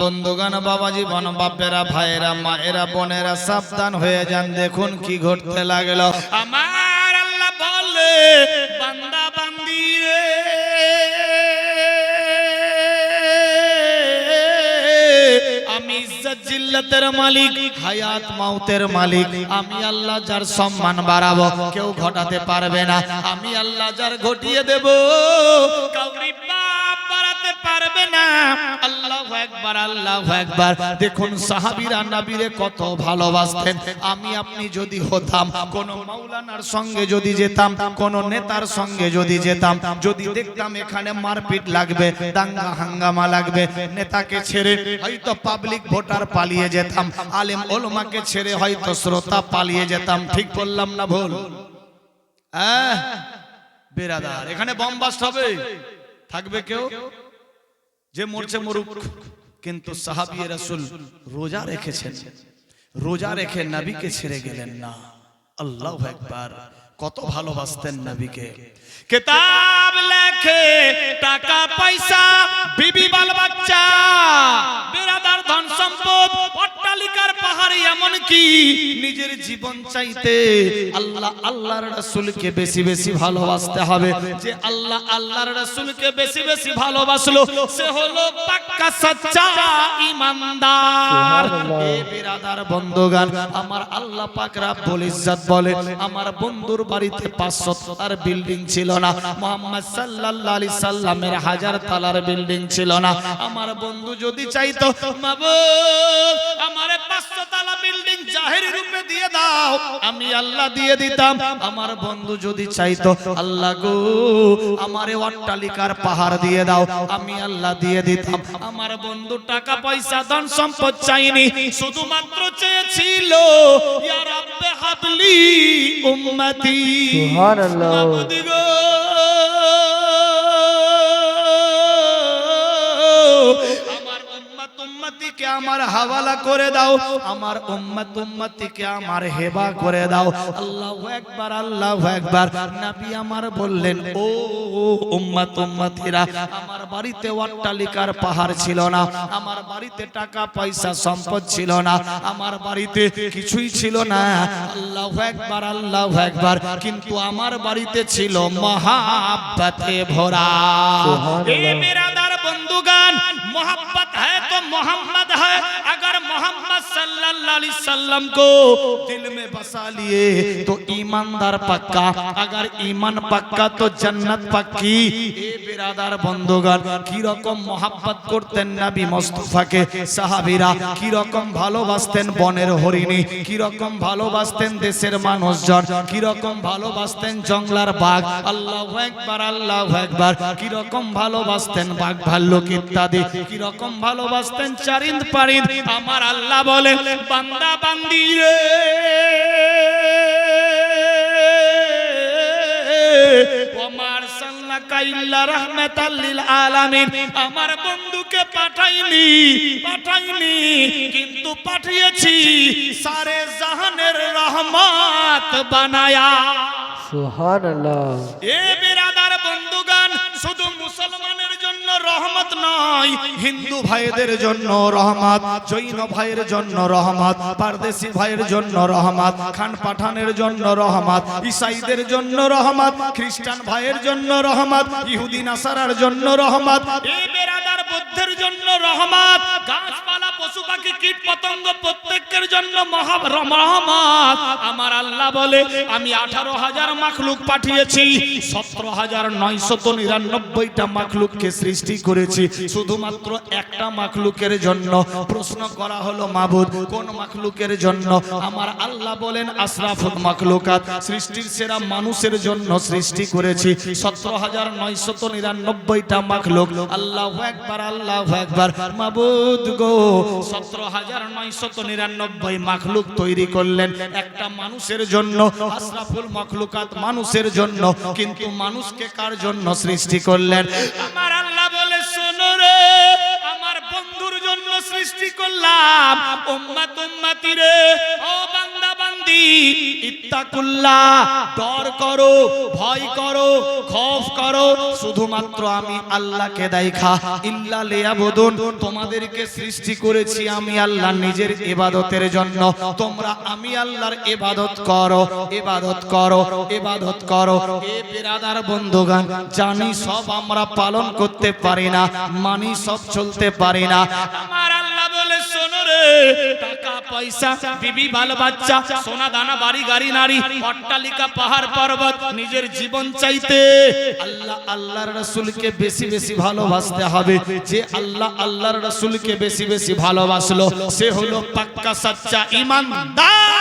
বন্ধুগান বাবা জীবন বাপেরা, ভাইয়েরা, মায়েরা, বোনেরা, সাবধান হয়ে যান, দেখুন কি ঘটতে লাগল। আমার আল্লাহ বলে, বান্দা বান্দি রে। আমি ইজ্জত জিল্লাতের মালিক মাউতের মালিক। আমি আল্লাহ যার সম্মান বাড়াবো, কেউ ঘটাতে পারবে না। আমি আল্লাহ যার ঘটিয়ে দেব, কাউরি পারবে না। আল্লাহ একবার আল্লাহ একবার দেখুন সাহাবীরা নবীরে কত ভালোবাসতেন। আমি আপনি যদি হতাম কোন মাওলানার সঙ্গে যদি যেতাম কোন নেতার সঙ্গে যদি যেতাম যদি দেখতাম এখানে মারপিট লাগবে দাঙ্গা হাঙ্গামা লাগবে নেতাকে ছেড়ে হয়তো পাবলিক ভোটার পালিয়ে যেতাম আলেম ওলমাকে ছেড়ে হয়তো শ্রোতা পালিয়ে যেতাম ঠিক বললাম না ভুল? আহ, বেরাদার এখানে বম্বাস্ট হবে। থাকবে কেউ? যে মরছে মরুক, কিন্তু সাহাবি রাসুল রোজা রেখেছেন। রোজা রেখে নাবিকে ছেড়ে গেলেন না। আল্লাহ একবার কত ভালোবাসতেন নাবিকে। কেতাব লেখে টাকা পয়সা বিবি বাল বাচ্চা বিরাদার ধন সম্পদ অট্টালিকার এমন কি? নিজের জীবন চাইতে আল্লাহ আল্লাহর রাসূলকে বেশি বেশি ভালোবাসতে হবে। যে আল্লাহ আল্লাহর রাসূলকে বেশি বেশি ভালোবাসলো সে হলো পাক্কা সচ্চা ঈমানদার এ বিরাদার বন্ধুগান আমার আল্লাহ পাক রাব্বুল ইজ্জত বলে আমার বন্ধুর বাড়িতে 500 তার বিল্ডিং ছিল না মোহাম্মদ সাল্লাল্লাহু আলাইহি সাল্লামের হাজার তালার বিল্ডিং ছিল না। আমার বন্ধু যদি চাইতো মাবুদ আমারে 500 তালা বিল্ডিং জাহেরি রূপে দিয়ে দাও। আমি আল্লাহ দিয়ে দিতাম। আমার বন্ধু যদি চাইতো আল্লাহ গো আমারে অট্টালিকার পাহাড় দিয়ে দাও। আমি আল্লাহ দিয়ে দিতাম। আমার বন্ধু টাকা পয়সা ধন সম্পদ চাইনি। শুধুমাত্র চেয়েছিল ইয়া রাব্বে হাবলি উম্মতি। সুবহানাল্লাহ। আমার হাওয়ালা করে দাও। আমার উম্মত উম্মতিকে আমার হেবা করে দাও। আল্লাহু একবার আল্লাহু একবার। নবী আমার বললেন ও উম্মত উম্মতিরা আমার বাড়িতে অট্টালিকার পাহাড় ছিল না। আমার বাড়িতে টাকা পয়সা সম্পদ ছিল না। আমার বাড়িতে কিছুই ছিল না। আল্লাহু একবার আল্লাহু একবার। কিন্তু আমার বাড়িতে ছিল মহাব্বতে ভরা। मेरादार मोहब्बत है तो मोहम्मद है अगर मोहम्मद सल्लल्लाहु अलैहि वसल्लम को दिल में बसा लिए तो ईमानदार पक्का अगर ईमान पक्का तो जन्नत पक्की এ বিরাদার বন্ধুগণ কি রকম মোহাব্বত করতেন নবী মুস্তাফাকে সাহাবীরা কি রকম ভালোবাসতেন বনের হরিণী কি রকম ভালোবাসতেন দেশের মানুষজন কি রকম ভালোবাসতেন জংলার বাঘ আল্লাহু একবার আল্লাহু একবার কি রকম ভালোবাসতেন বাঘ ভাল্লুক ইত্যাদি কি রকম ভালোবাসতেন চারিন্দ পারিন্দ আমার আল্লাহ বলে বান্দা বান্দি রে। ওমার সাল্লাকা ইল্লা রাহমাতাল লিল আলামিন। আমার বন্ধুকে পাঠাইনি পাঠাইনি কিন্তু পাঠিয়েছি সারে জাহানের রহমত বানায়া। সুবহানাল্লাহ। এ বিরাদার নয়, হিন্দু ভাইদের জন্য রহমত, জৈন ভাইয়ের জন্য রহমত, পারদেশি ভাইয়ের জন্য রহমত, খান পাঠানের জন্য রহমত, ইসাইদের জন্য রহমত, খ্রিস্টান ভাইয়ের জন্য রহমত, ইহুদিন আসারার জন্য রহমত। জন্য রহমত। গাছপালা, পশু পাখি কীট পতঙ্গ প্রত্যেকের জন্য রহমত। আমার আল্লাহ বলে, আমি আঠারো হাজার মাখলুক পাঠিয়েছি, সতেরো হাজার নয়শত নিরানব্বইটা মাখলুককে সৃষ্টি করেছি, শুধুমাত্র একটা মাখলুকের জন্য। প্রশ্ন করা হলো, মাবুদ, কোন মাখলুকের জন্য? আমার আল্লাহ বলেন, আশরাফুল মাখলুকাত, সৃষ্টির সেরা মানুষের জন্য সৃষ্টি করেছি। সতেরো হাজার নয়শত নিরানব্বইটা মাখলুক। আল্লাহ একবার আল্লাহ গো, সতেরো হাজার নিরানব্বই মাখলুক তৈরি করলেন একটা মানুষের জন্য মানুষের জন্য, কিন্তু মানুষকে কার জন্য সৃষ্টি করলেন? আমার আল্লাহ বলে, শোনো রে, আমার বন্ধুর জন্য সৃষ্টি করলাম। উম্মাত ও বান্দা ইত্তাকুল্লাহ করো, ভয় করো করো। শুধুমাত্র আমি আল্লাহকে তোমাদেরকে সৃষ্টি করেছি আমি আল্লাহ নিজের ইবাদতের জন্য। তোমরা আমি আল্লাহর ইবাদত করো ইবাদত করো ইবাদত করো। জানি সব আমরা পালন করতে পারি না, মানি সব চলতে পারি না। টাকা, পয়সা, বিবি ভালো বাচ্চা, সোনা, দানা, বাড়ি, গাড়ি, নারী, অট্টালিকা, পাহাড়, পর্বত, নিজের জীবন চাইতে আল্লাহ আল্লাহর রাসূলকে বেশি বেশি ভালোবাসতে হবে। যে আল্লাহ আল্লাহর রাসূলকে বেশি বেশি ভালোবাসলো, সে হলো পাক্কা, সচ্চা, ইমানদার।